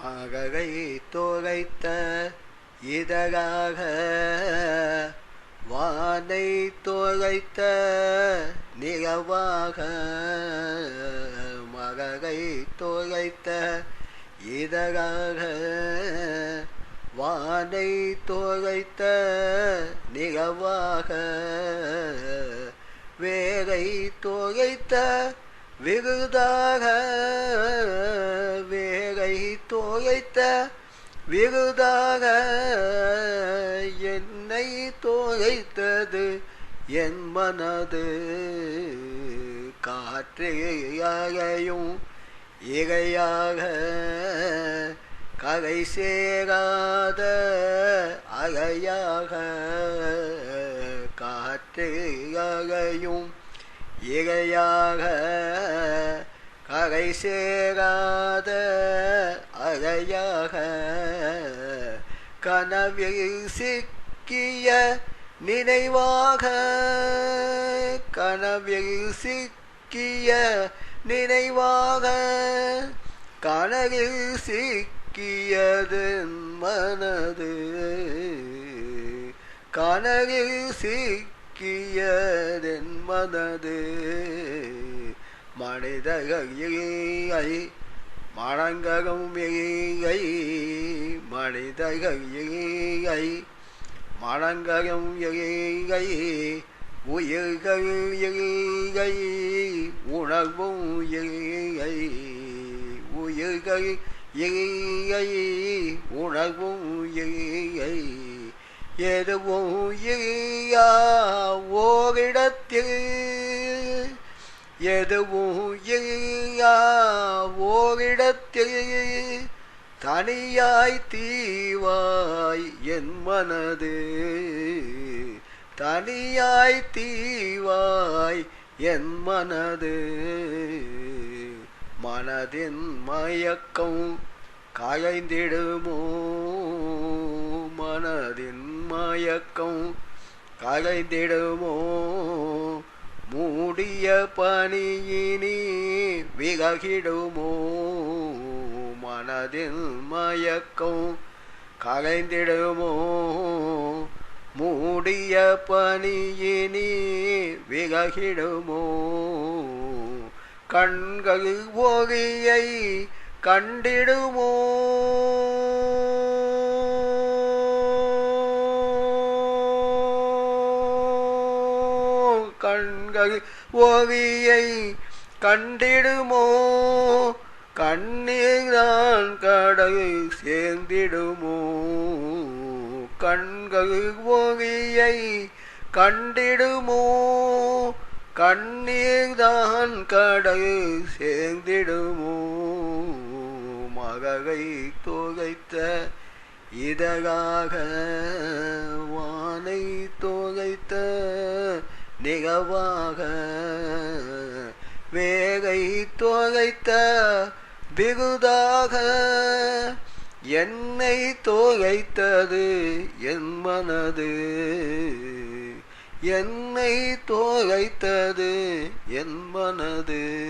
மககை தோகைத்த இதழாக வானை தோகைத்த நிலவாக மககை தோகைத்த இதழாக வானை தோகைத்த நிலவாக வேகை தோகைத்த விருதாக வைத்த விருதாக என்னை தோகைத்தது என் மனது காற்றையும் இகையாக கரை சேராத அகையாக காற்றையும் இகையாக கரை சேராத கதையாக கனவில் சிக்கிய நினைவாக கனவில் சிக்கிய நினைவாக கனவில் சிக்கியது மனது கனவில் சிக்கியதென் மனது. மனிதகையை மணங்ககும் எகை மனிதகையை மணங்ககம் எகை உயிர்கள் எகை உணர்வும் எகை உயிர்கள் எகை உணர்வும் எகை எதுவும் எய்யா ஓரிடத்தில். எதுவும் இல்லா ஓரி தனியாய் தீவாய் என் மனது. தனியாய் தீவாய் என் மனது. மனதின் மயக்கம் கலைந்திடுமோ மனதின் மயக்கம் கலைந்திடுமோ மூடிய பணியினி விலகிடுமோ? மனதில் மயக்கம் கலைந்திடுமோ? மூடிய பணியினி விலகிடுமோ? கண்கள் ஒளியை கண்டிடுமோ? கண்கள் ஓவியை கண்டிடுமோ? கண்ணீர்தான் கடல் சேர்ந்திடுமோ? கண்கள் ஓவியை கண்டிடுமோ? கண்ணீர்தான் கடல் சேர்ந்திடுமோ? மககை தொகைத்த இதழாக வானை தொகைத்த நிகவாக வேகை தொகைத்த பிகுதாக என்னை தோகைத்தது என் மனது. என்னை தோகைத்தது என் மனது.